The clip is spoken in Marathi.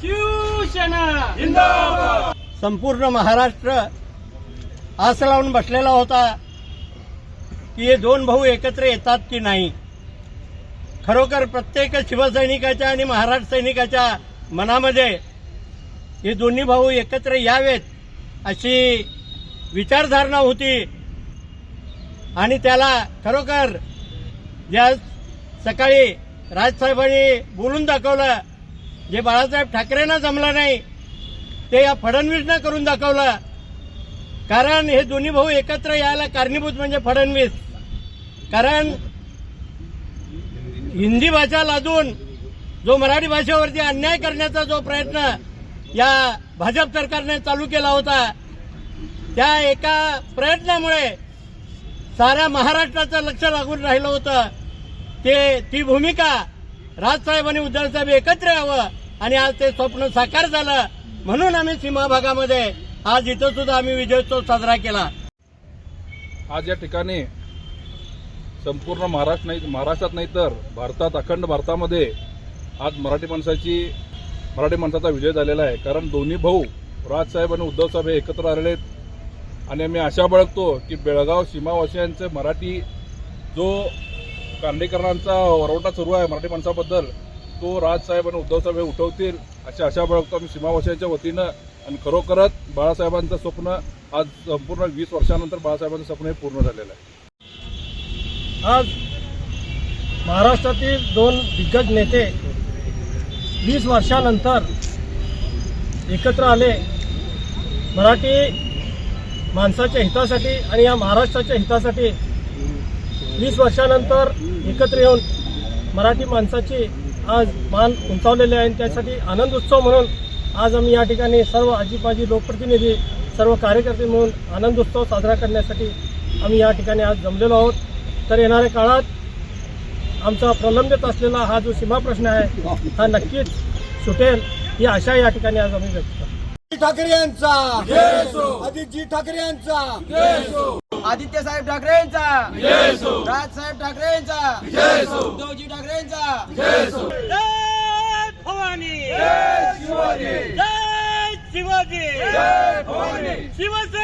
शिवसेना. संपूर्ण महाराष्ट्र आस लावून बसलेला होता की हे दोन भाऊ एकत्र येतात की नाही. खरोखर प्रत्येक शिवसैनिकाच्या आणि महाराष्ट्र सैनिकाच्या मनामध्ये हे दोन्ही भाऊ एकत्र यावेत अशी विचारधारणा होती. आणि त्याला खरोखर ज्या सकाळी राजसाहेबांनी बोलून दाखवलं. जे बाळासाहेब ठाकरेंना जमलं नाही ते या फडणवीसनं करून दाखवलं. कारण हे दोन्ही भाऊ एकत्र यायला कारणीभूत म्हणजे फडणवीस. कारण हिंदी भाषा लादून जो मराठी भाषेवरती अन्याय करण्याचा जो प्रयत्न या भाजप सरकारने चालू केला होता त्या एका प्रयत्नामुळे साऱ्या महाराष्ट्राचं लक्ष लागून राहिलं होतं. ते ती भूमिका राजसाहेब आणि उद्धवसाहेब एकत्र यावं आणि आज ते स्वप्न साकार झालं म्हणून आम्ही सीमा भागामध्ये आज इथं सुद्धा आम्ही विजयोत्सव साजरा केला. आज या ठिकाणी संपूर्ण महाराष्ट्र नाही महाराष्ट्रात नाही तर भारतात अखंड भारतामध्ये आज मराठी माणसाची मराठी माणसाचा विजय झालेला आहे. कारण दोन्ही भाऊ राजसाहेब आणि उद्धवसाहेब हे एकत्र आलेले आहेत. आणि आम्ही आशा बाळगतो की बेळगाव सीमावासियांचे मराठी जो कांदेकरांचा वरवटा सुरू आहे मराठी माणसाबद्दल. तो राजसाहेब आणि उद्धवसाहेब हे उठवतील अशी आशा बाळगतो आम्ही सीमावासियांच्या वतीनं. आणि खरोखरच बाळासाहेबांचं स्वप्न आज संपूर्ण वीस वर्षानंतर बाळासाहेबांचं स्वप्न हे पूर्ण झालेलं आहे. आज महाराष्ट्रातील दोन दिग्गज नेते वीस वर्षानंतर एकत्र आले मराठी माणसाच्या हितासाठी आणि या महाराष्ट्राच्या हितासाठी वीस वर्षानंतर एकत्र येऊन मराठी माणसाची आज मान उंचावलेले आहे आणि त्यासाठी आनंद उत्सव म्हणून आज आम्ही या ठिकाणी सर्व आजीबाजी लोकप्रतिनिधी सर्व कार्यकर्ते मिळून आनंद उत्सव साजरा करण्यासाठी आम्ही या ठिकाणी आज जमलेलो आहोत. तर येणाऱ्या काळात आमचा प्रलंबित असलेला हा जो सीमा प्रश्न आहे हा नक्कीच सुटेल ही आशा या ठिकाणी आज आम्ही व्यक्त करतो. ठाकरे यांचा अजितजी ठाकरे यांचा आदित्य साहेब ठाकरेंचा राज साहेब ठाकरेंचा उद्धवजी ठाकरेंचा जय भवानी. जय शिवाजी. शिवसेना